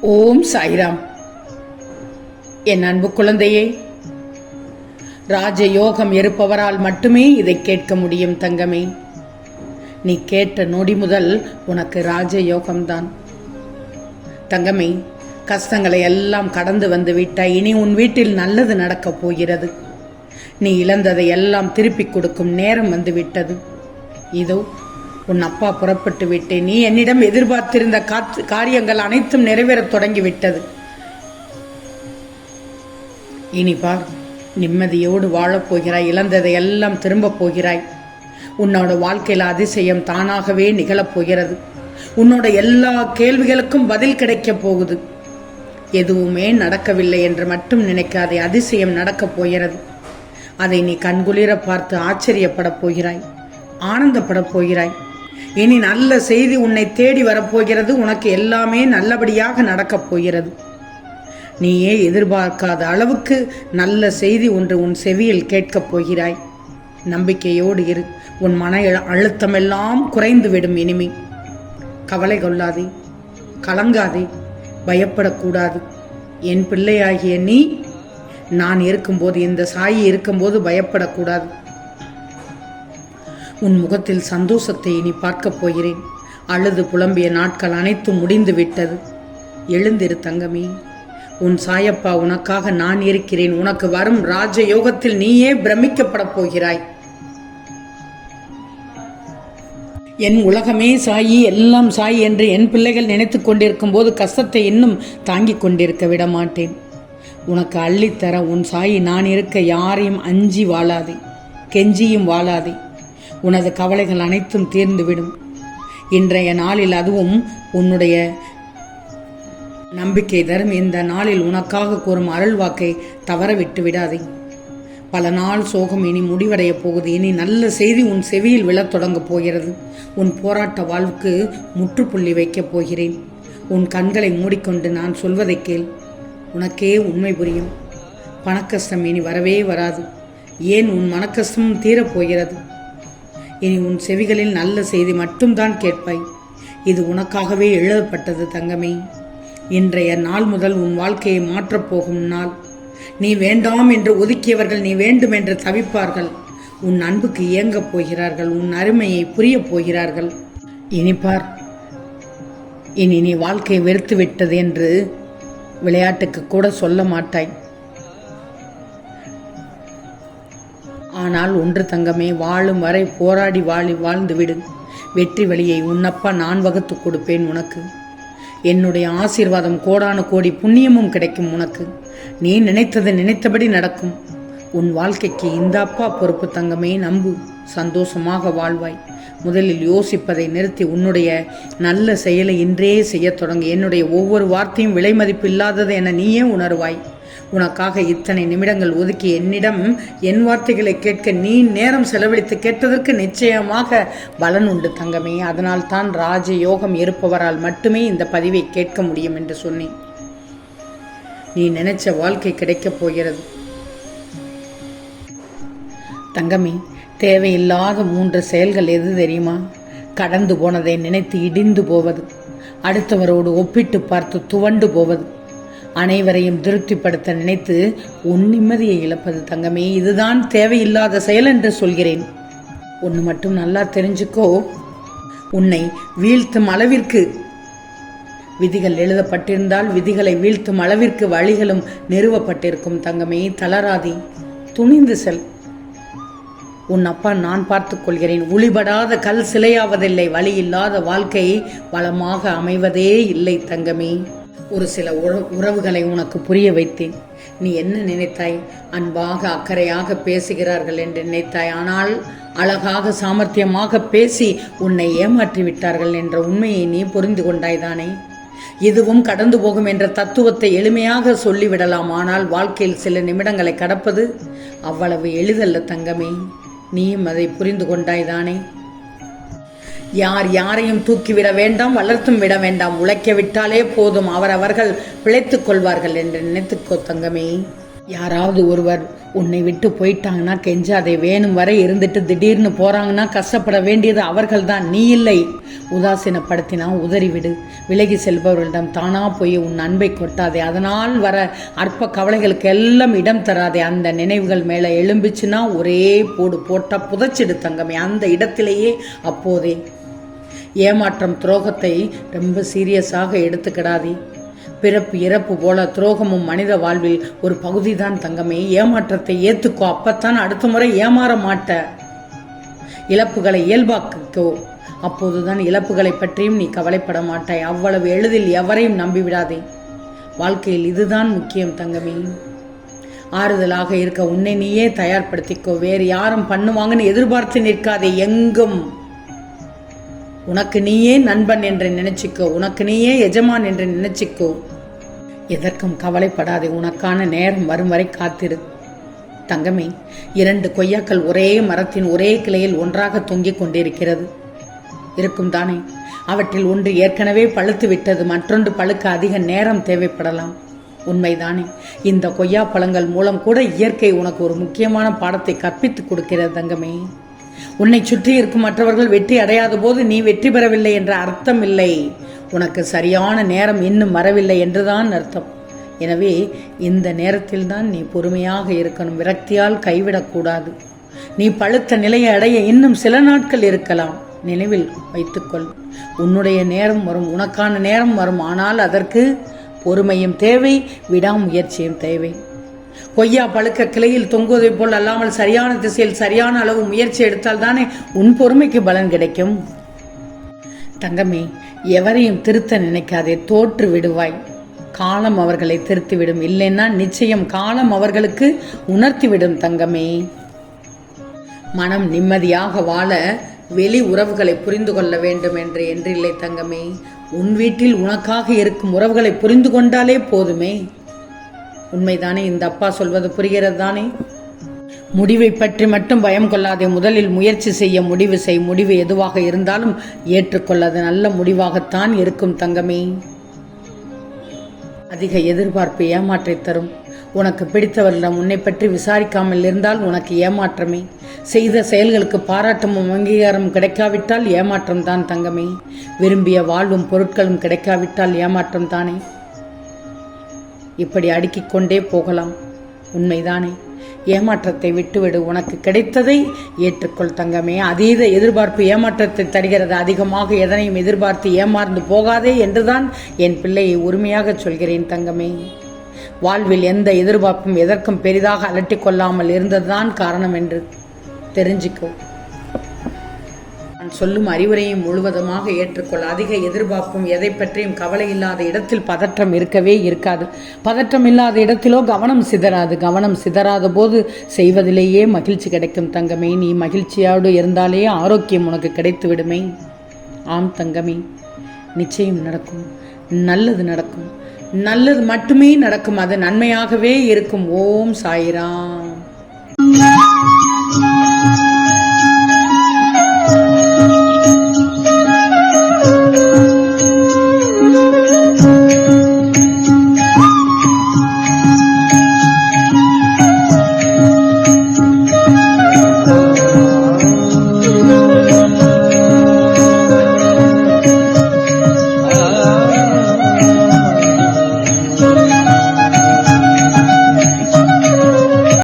ஓம் சாய்ராம். என் அன்பு குழந்தையே ராஜயோகம் இருப்பவரால் மட்டுமே இதை கேட்க முடியும் தங்கமே. நீ கேட்ட நொடி முதல் உனக்கு ராஜயோகம்தான். தங்கமே கஷ்டங்களை எல்லாம் கடந்து வந்து விட்டாய் இனி உன் வீட்டில் நல்லது நடக்கப் போகிறது. நீ இழந்ததை எல்லாம் திருப்பிக் கொடுக்கும் நேரம் வந்து விட்டது. இதோ உன் அப்பா புறப்பட்டு விட்டேன். நீ என்னிடம் எதிர்பார்த்திருந்த காத்து காரியங்கள் அனைத்தும் நிறைவேறத் தொடங்கிவிட்டது. இனி பார் நிம்மதியோடு வாழப்போகிறாய் இழந்ததை எல்லாம் திரும்பப் போகிறாய். உன்னோட வாழ்க்கையில் அதிசயம் தானாகவே நிகழப் போகிறது. உன்னோட எல்லா கேள்விகளுக்கும் பதில் கிடைக்கப் போகுது. எதுவுமே நடக்கவில்லை என்று மட்டும் நினைக்காதே அதிசயம் நடக்கப் போகிறது. அதை நீ கண்குளிர பார்த்து ஆச்சரியப்படப் போகிறாய் ஆனந்தப்படப் போகிறாய். இனி நல்ல செய்தி உன்னை தேடி வரப்போகிறது. உனக்கு எல்லாமே நல்லபடியாக நடக்கப் போகிறது. நீயே எதிர்பார்க்காத அளவுக்கு நல்ல செய்தி ஒன்று உன் செவியில் கேட்கப் போகிறாய். நம்பிக்கையோடு இரு. உன் மன அழுத்தமெல்லாம் குறைந்துவிடும் இனிமே. கவலை கொள்ளாதே. கலங்காதே. பயப்படக்கூடாது. என் பிள்ளையாகிய நீ நான் இருக்கும்போது இந்த சாயி இருக்கும்போது பயப்படக்கூடாது. உன் முகத்தில் சந்தோஷத்தை இனி பார்க்கப் போகிறேன். அழுது புலம்பிய நாட்கள் அனைத்தும் முடிந்து விட்டது எழுந்திரு தங்கமே. உன் சாயப்பா உனக்காக நான் இருக்கிறேன். உனக்கு வரும் ராஜ யோகத்தில் நீயே பிரமிக்கப்படப் போகிறாய். என் உலகமே சாயி எல்லாம் சாயி என்று என் பிள்ளைகள் நினைத்து கொண்டிருக்கும் போது கஷ்டத்தை இன்னும் தாங்கிக் கொண்டிருக்க விட மாட்டேன் உனக்கு அள்ளித்தர உன் சாயி நான் இருக்க யாரையும் அஞ்சி வாழாதே. கெஞ்சியும் வாழாதே. உனது கவலைகள் அனைத்தும் தீர்ந்துவிடும். இன்றைய நாளில் அதுவும் உன்னுடைய நம்பிக்கை தரும். இந்த நாளில் உனக்காக கூறும் அருள் வாக்கை தவற விட்டு விடாதே. பல நாள் சோகம் இனி முடிவடைய போகுது. இனி நல்ல செய்தி உன் செவியில் விழத் தொடங்கப் போகிறது. உன் போராட்ட வாழ்வுக்கு முற்றுப்புள்ளி வைக்கப் போகிறேன். உன் கண்களை மூடிக்கொண்டு நான் சொல்வதை கேள். உனக்கே உண்மை புரியும். பணக்கஷ்டம் இனி வரவே வராது. ஏன் உன் மனக்கஷ்டமும் தீரப்போகிறது இனி உன் செவிகளில் நல்ல செய்தி மட்டும்தான் கேட்பாய். இது உனக்காகவே எழுதப்பட்டது தங்கமே. இன்றைய நாள் முதல் உன் வாழ்க்கையை மாற்றப் போகும் நாள். நீ வேண்டாம் என்று ஒதுக்கியவர்கள் நீ வேண்டும் என்று தவிப்பார்கள். உன் அன்புக்கு இயங்கப் போகிறார்கள் உன் அருமையை புரியப் போகிறார்கள். இனிப்பார் இனி நீ வாழ்க்கை வெறுத்து விட்டது என்று விளையாட்டுக்கு கூட சொல்ல மாட்டாய். ஆனால் ஒன்று தங்கமே வாழும் வரை போராடி வாழி வாழ்ந்து விடு. வெற்றி வழியை உன்னப்பா நான் வகுத்து கொடுப்பேன் உனக்கு. என்னுடைய ஆசீர்வாதம் கோடான கோடி புண்ணியமும் கிடைக்கும் உனக்கு. நீ நினைத்தது நினைத்தபடி நடக்கும். உன் வாழ்க்கைக்கு இந்த அப்பா பொறுப்பு தங்கமே நம்பு. சந்தோஷமாக வாழ்வாய். முதலில் யோசிப்பதை நிறுத்தி உன்னுடைய நல்ல செயலை இன்றே செய்யத் தொடங்கு. என்னுடைய ஒவ்வொரு வார்த்தையும் விலை மதிப்பு இல்லாதது என நீயே உணர்வாய். உனக்காக இத்தனை நிமிடங்கள் ஒதுக்கி என்னிடம் என் வார்த்தைகளை கேட்க நீ நேரம் செலவழித்து கேட்டதற்கு நிச்சயமாக பலன் உண்டு தங்கமே. அதனால் தான் ராஜ யோகம் இருப்பவரால் மட்டுமே இந்த பதிவை கேட்க முடியும் என்று சொன்னேன். நீ நினைச்ச வாழ்க்கை கிடைக்கப் போகிறது. தங்கமே தேவையில்லாத மூன்று செயல்கள் எது தெரியுமா? கடந்து போனதை நினைத்து இடிந்து போவது அடுத்தவரோடு ஒப்பிட்டு பார்த்து துவண்டு போவது அனைவரையும் திருப்திப்படுத்த நினைத்து உன் நிம்மதியை இழப்பது தங்கமே. இதுதான் தேவையில்லாத செயல் என்று சொல்கிறேன். ஒன்று மட்டும் நல்லா தெரிஞ்சுக்கோ. உன்னை வீழ்த்தும் அளவிற்கு. விதிகள் எழுதப்பட்டிருந்தால் விதிகளை வீழ்த்தும் அளவிற்கு வழிகளும் நிறுவப்பட்டிருக்கும் தங்கமே. தளராதி. துணிந்து செல். உன் அப்பா நான் பார்த்துக் கொள்கிறேன். ஒளிபடாத கல் சிலையாவதில்லை. வழி இல்லாத வாழ்க்கை வளமாக அமைவதே இல்லை தங்கமே. ஒரு சில உறவுகளை உனக்கு புரிய வைத்தேன். நீ என்ன நினைத்தாய்? அன்பாக அக்கறையாக பேசுகிறார்கள் என்று நினைத்தாய். ஆனால் அழகாக சாமர்த்தியமாக பேசி உன்னை ஏமாற்றி விட்டார்கள் என்ற உண்மையை நீ புரிந்து கொண்டாய்தானே இதுவும் கடந்து போகும் என்ற தத்துவத்தை எளிமையாக சொல்லிவிடலாம். ஆனால் வாழ்க்கையில் சில நிமிடங்களை கடப்பது அவ்வளவு எளிதல்ல தங்கமே. நீயும் அதை புரிந்து கொண்டாய்தானே யார் யாரையும் தூக்கிவிட வேண்டாம் வளர்த்தும் விட வேண்டாம். உழைக்க விட்டாலே போதும். அவரவர்கள் பிழைத்துக் கொள்வார்கள் என்று நினைத்துக்கோ தங்கமே. யாராவது ஒருவர் உன்னை விட்டு போயிட்டாங்கன்னா கெஞ்சாதே. வேணும் வரை இருந்துட்டு திடீர்னு போறாங்கன்னா கஷ்டப்பட வேண்டியது அவர்கள்தான். நீ இல்லை. உதாசீனப்படுத்தினா உதறிவிடு. விலகி செல்பவர்களிடம் தானா போய் உன் அன்பை கொட்டாதே. அதனால் வர அற்ப கவலைகளுக்கு எல்லாம் இடம் தராதே. அந்த நினைவுகள் மேலே எழும்பிச்சுன்னா ஒரே போடு போட்டால் புதைச்சிடு தங்கமே. அந்த இடத்திலேயே அப்போதே ஏமாற்றம் துரோகத்தை ரொம்ப சீரியஸாக எடுத்துக்கிடாதே. பிறப்பு இறப்பு போல துரோகமும் மனித வாழ்வில் ஒரு பகுதிதான் தங்கமே. ஏமாற்றத்தை ஏத்துக்கோ அப்பத்தான் அடுத்த முறை ஏமாற மாட்ட. இழப்புகளை இயல்பாக்கோ அப்போதுதான் இழப்புகளை பற்றியும் நீ கவலைப்பட மாட்டாய். அவ்வளவு எளிதில் எவரையும் நம்பிவிடாதே வாழ்க்கையில் இதுதான் முக்கியம் தங்கமே. ஆறுதலாக இருக்க உன்னை நீயே தயார்படுத்திக்கோ. வேறு யாரும் பண்ணுவாங்கன்னு எதிர்பார்த்து நிற்காதே எங்கும். உனக்கு நீயே நண்பன் என்று நினைச்சுக்கோ. உனக்கு நீயே எஜமான் என்று நினைச்சுக்கோ. எதற்கும் கவலைப்படாதே. உனக்கான நேரம் வரும் வரை காத்திரு. தங்கமே இரண்டு கொய்யாக்கள் ஒரே மரத்தின் ஒரே கிளையில் ஒன்றாக தொங்கிக் கொண்டிருக்கிறது. இருக்கும் தானே. அவற்றில் ஒன்று ஏற்கனவே பழுத்து விட்டது. மற்றொன்று பழுக்க அதிக நேரம் தேவைப்படலாம். உண்மைதானே. இந்த கொய்யா பழங்கள் மூலம் கூட இயற்கை உனக்கு ஒரு முக்கியமான பாடத்தை கற்பித்துக் கொடுக்கிறது தங்கமே. உன்னை சுற்றி இருக்கும் மற்றவர்கள் வெற்றி அடையாத போது நீ வெற்றி பெறவில்லை என்ற அர்த்தம் இல்லை. உனக்கு சரியான நேரம் இன்னும் வரவில்லை என்றுதான் அர்த்தம். எனவே இந்த நேரத்தில் தான் நீ பொறுமையாக இருக்கணும். விரக்தியால் கைவிடக்கூடாது. நீ பழுத்த நிலையை அடைய இன்னும் சில நாட்கள் இருக்கலாம். நினைவில் வைத்துக்கொள். உன்னுடைய நேரம் வரும் உனக்கான நேரம் வரும். ஆனால் அதற்கு பொறுமையும் தேவை விடாமுயற்சியும் தேவை. கொய்யா பழுக்க கிளையில் தொங்குவதைப் போல் அல்லாமல் சரியான திசையில் சரியான அளவு முயற்சி எடுத்தால் தானே உன் பொறுமைக்கு பலன் கிடைக்கும். தங்கமே எவரையும் திருத்த நினைக்காதே தோற்று விடுவாய். காலம் அவர்களை திருத்திவிடும். இல்லைன்னா நிச்சயம் காலம் அவர்களுக்கு உணர்த்திவிடும் தங்கமே. மனம் நிம்மதியாக வாழ வெளி உறவுகளை புரிந்து கொள்ள வேண்டும் என்று என்றில்லை தங்கமே. உன் வீட்டில் உனக்காக இருக்கும் உறவுகளை புரிந்து கொண்டாலே போதுமே. உண்மைதானே? இந்த அப்பா சொல்வது புரிகிறது தானே? முடிவை பற்றி மட்டும் பயம் கொள்ளாதே. முதலில் முயற்சி செய்ய முடிவு செய். முடிவு எதுவாக இருந்தாலும் ஏற்றுக்கொள்ளது நல்ல முடிவாகத்தான் இருக்கும் தங்கமே. அதிக எதிர்பார்ப்பு ஏமாற்றை தரும். உனக்கு பிடித்தவரிடம் உன்னை பற்றி விசாரிக்காமல் இருந்தால் உனக்கு ஏமாற்றமே. செய்த செயல்களுக்கு பாராட்டமும் அங்கீகாரம் கிடைக்காவிட்டால் ஏமாற்றம் தான் தங்கமே. விரும்பிய வாழ்வும் பொருட்களும் கிடைக்காவிட்டால் ஏமாற்றம் தானே இப்படி அடுக்கிக் கொண்டே போகலாம். உண்மைதானே? ஏமாற்றத்தை விட்டுவிடு. உனக்கு கிடைத்ததை ஏற்றுக்கொள் தங்கமே. அதீத எதிர்பார்ப்பு ஏமாற்றத்தை தருகிறது. அதிகமாக எதனையும் எதிர்பார்த்து ஏமாறந்து போகாதே என்றுதான் என் பிள்ளையை உரிமையாக சொல்கிறேன் தங்கமே. வாழ்வில் எந்த எதிர்பார்ப்பும் எதற்கும் பெரிதாக அலட்டிக்கொள்ளாமல் இருந்ததுதான் காரணம் என்று தெரிஞ்சுக்கோ. நான் சொல்லும் அறிவுரையும் முழுவதுமாக ஏற்றுக்கொள். அதிக எதிர்பார்ப்பும் எதை பற்றியும் கவலை இல்லாத இடத்தில் பதற்றம் இருக்கவே இருக்காது. பதற்றம் இல்லாத இடத்திலோ கவனம் சிதறாது. கவனம் சிதறாத போது செய்வதிலேயே மகிழ்ச்சி கிடைக்கும் தங்கமே. நீ மகிழ்ச்சியோடு இருந்தாலே ஆரோக்கியம் உனக்கு கிடைத்து விடுமே ஆம் தங்கமே. நிச்சயம் நடக்கும். நல்லது நடக்கும். நல்லது மட்டுமே நடக்கும். அது நன்மையாகவே இருக்கும். ஓம் சாயிராம்.